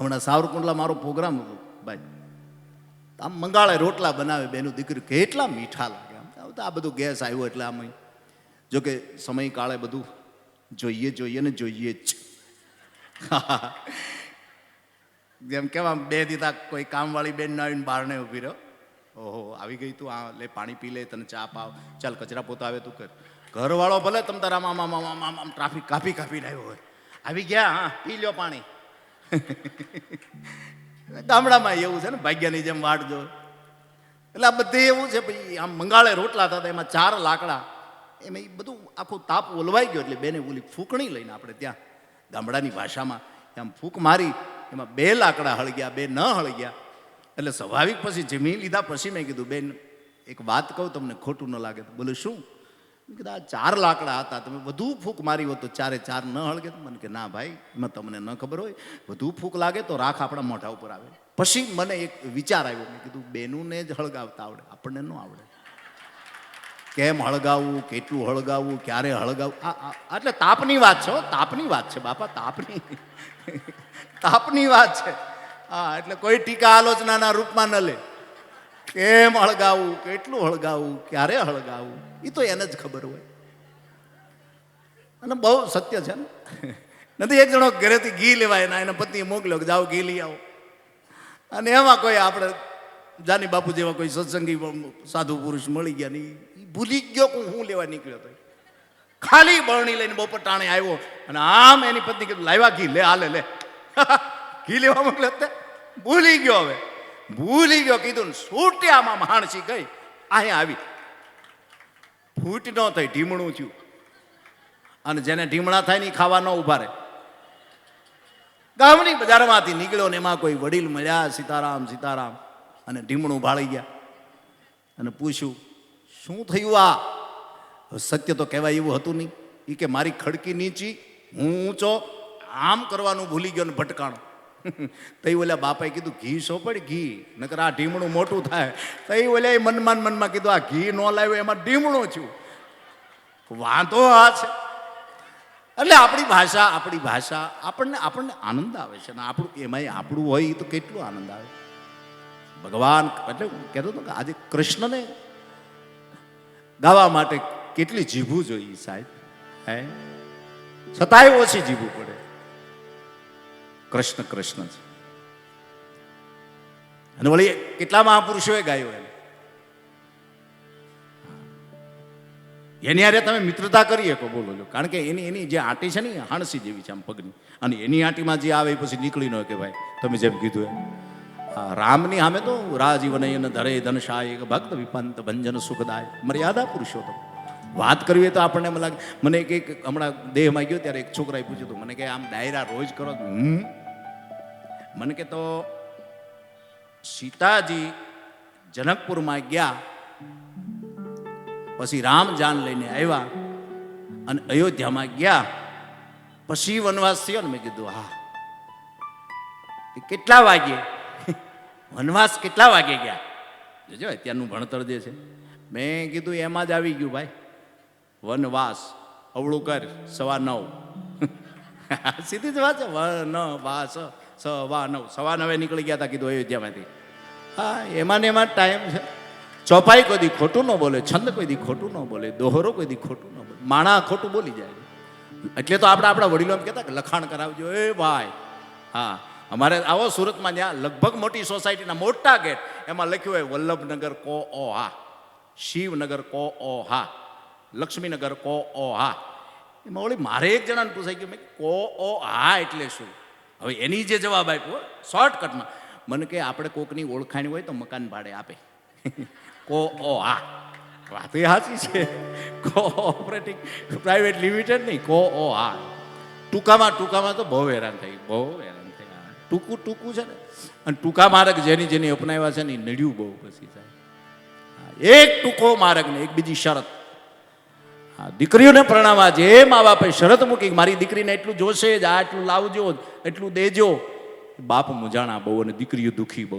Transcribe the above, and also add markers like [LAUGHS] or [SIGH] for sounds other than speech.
હમણાં સાવરકુંડલા મારો પ્રોગ્રામ હતો. ભાઈ આમ મંગાળે રોટલા બનાવે બેનું દીકરી, કેટલા મીઠા લાગે આમ. આ બધું ગેસ આવ્યો એટલે આમ જોકે સમય કાળે બધું જોઈએ જોઈએ ને જોઈએ જ. [LAUGHS] જેમ કેવા બે દીધા, કોઈ કામવાળી બેન ના આવીને બહાર ને ઊભી રહ્યો ઓહો, આવી ગઈ તું, આ લે પાણી પી લે, તને ચા પાવ. ચાલ, કચરા પોતા આવે તું કર. ઘરવાળો ભલે તમ તારા આમ આમ ટ્રાફિક કાપી કાપીને આવ્યો હોય. આવી ગયા, હા, પી લ્યો પાણી. [LAUGHS] ગામડામાં એવું છે ને, ભાગ્યની જેમ વાટ જો. એટલે આ બધે એવું છે ભાઈ આમ મંગાળે રોટલા થતા, એમાં ચાર લાકડા. એમાં એ બધું આખું તાપ ઓલવાઈ ગયો, એટલે બેને ઓલી ફૂંકણી લઈને આપણે ત્યાં ગામડાની ભાષામાં આમ ફૂંક મારી, એમાં બે લાકડા હળગ્યા બે ન હળગ્યા એટલે સ્વાભાવિક પછી જમી લીધા, પછી મેં કીધું, બેન, એક વાત કહું તમને, ખોટું ન લાગે તો બોલે, શું? કીધું ચાર લાકડા હતા, તમે વધુ ફૂંક મારી હોત તો ચારે ચાર ન હળગે. મને કે, ના ભાઈ, એમાં તમને ન ખબર હોય, વધુ ફૂંક લાગે તો રાખ આપણા મોઢા ઉપર આવે. પછી મને એક વિચાર આવ્યો, મેં કીધું, બેનુંને જ હળગાવતા આવડે, આપણને ન આવડે. કેમ હળગાવવું કેટલું હળગાવવું ક્યારે હળગાવવું આ એટલે તાપની વાત છે તાપની વાત છે બાપા, તાપની. તાપની વાત છે. હા, એટલે કોઈ ટીકા આલોચનાના રૂપમાં ન લે. કેમ હળગાવવું કેટલું હળગાવું? ક્યારે હળગાવવું એ તો એને જ ખબર હોય. અને બહુ સત્ય છે ને? નથી, એક જણો ઘરેથી ઘી લેવાય એના એના પત્ની મોકલ્યો કે જાઓ ઘી લઈ આવો. અને એમાં કોઈ આપણે જાની બાપુ જેવા કોઈ સત્સંગી સાધુ પુરુષ મળી ગયા નહીં ભૂલી ગયો કે હું લેવા નીકળ્યો હતો ખાલી બરણી લઈને બપોર ટાણે આવ્યો અને આમ એની પત્ની કીધું લાવ્યા ઘી, લે હાલે લે [LAUGHS] ઘી લેવા મોકલ્યો ભૂલી ગયો હવે. ભૂલી ગયો, કીધું ને છૂટ્યામાં માણસી ગઈ. અહીંયા આવી. ફૂટ ન થઈ, ઢીમણું થયું. અને જેને ઢીમણા થાય ને ખાવા ન ઊભા રહે. ગામની બજારમાંથી નીકળ્યો ને એમાં કોઈ વડીલ મળ્યા, સીતારામ સીતારામ. અને ઢીમણું ભાળી ગયા. અને પૂછ્યું, શું થયું આ? સત્ય તો કહેવાય એવું હતું નહીં. એ કે, મારી ખડકી નીચી, હું ઊંચો, આમ કરવાનું ભૂલી ગયો ને ભટકાણો. [LAUGHS] તઈ ઓલા બાપાએ કીધું, ઘી સોપડ, ઘી. નકર આ ઢીમણું મોટું થાય. તઈ ઓલા એ મનમાં કીધું, આ ઘી ન લાવ્યો, એમાં ઢીમણું છું વાંધો આ છે. એટલે આપણી ભાષા આપણી ભાષા આપણને આપણને આનંદ આવે છે ને આપણું, એમાંય આપણું હોય તો કેટલું આનંદ આવે. ભગવાન એટલે હું કહેતો હતો કે આજે કૃષ્ણને ગાવા માટે કેટલી જીભું જોઈએ સાહેબ, હે? છતાંય ઓછી જીભું પડે. કૃષ્ણ કૃષ્ણ છે અને વળી કેટલા મહાપુરુષોએ ગાયો એને? એની હારે તમે મિત્રતા કરી શકો બોલો છો કારણ કે એની એની જે આંટી છે ને હાણસી જેવી છે આમ પગની. અને એની આંટીમાં જે આવે એ પછી નીકળી ન કે ભાઈ તમે જેમ કીધું એમ. રામની સામે તો રાજીવન ધરે ધનશાય ભક્ત વિપંત ભંજન સુખદાય મર્યાદા પુરુષોત્તમ વાત કરવી હોય તો આપણને એમ લાગે મને એક હમણાં દેહમાં ગયો ત્યારે એક છોકરાએ પૂછ્યું હતું મને કે આમ ડાયરા રોજ કરો હમ? મને કે તો સીતાજી, જનકપુરમાં ગયા, પછી રામ જાન લઈને આવ્યા અને અયોધ્યામાં ગયા. પછી વનવાસ થયો ને મેં કીધું, હા. કેટલા વાગે? વનવાસ કેટલા વાગે ગયા? જોજો, અત્યારનું ભણતર જે છે. મેં કીધું, એમાં જ આવી ગયું ભાઈ. વનવાસ, અવળું કર, સવા નવ. સીધી જ વાત છે. વન વાસ સવા નવ સવા નવે નીકળી ગયા હતા કીધું અયોધ્યામાંથી. હા એમાં ને એમાં ટાઈમ છે. ચોપાઈ કોઈ દી ખોટું ન બોલે, છંદ કોઈ દી ખોટું ન બોલે, દોહરો કોઈ દી ખોટું ન બોલે. માણા ખોટું બોલી જાય. એટલે તો આપણે આપણા વડીલો એમ કહેતા કે લખાણ કરાવજો. એ ભાઈ. હા, અમારે આવો સુરતમાં જ્યાં લગભગ મોટી સોસાયટીના મોટા ગેટ, એમાં લખ્યું હોય, વલ્લભનગર કો ઓ હા, શિવનગર કો ઓ હા, લક્ષ્મીનગર કો ઓ હા. એમાં ઓળી મારે એક જણાને પૂછાઈ ગયું, મેં કો ઓ હા એટલે શું? હવે એની જે જવાબ આપ્યો, શોર્ટકટમાં, મને કે આપણે કોકની ઓળખાણી હોય તો મકાન ભાડે આપે. [LAUGHS] કો ઓ, હા. વાત સાચી છે. કોઓપરેટિવ પ્રાઇવેટ લિમિટેડ નહીં. કો ઓ, હા. ટૂંકામાં ટૂંકામાં તો બહુ હેરાન થઈ બહુ હેરાન થઈ. ટૂંકું ટૂંકું છે ને. અને ટૂંકા માર્ગ જેની જેની અપનાવ્યા છે ને, એ નડ્યું બહુ પછી થાય એક ટૂંકો માર્ગ ને એક બીજી શરત. દીકરીઓને પરણાવવા જે મા બાપે શરત મૂકી મારી દીકરીને એટલું જોશે જ, આ એટલું લાવજો એટલું દેજો. બાપ મુજાણા બહુ અને દીકરીઓ દુઃખી બહુ.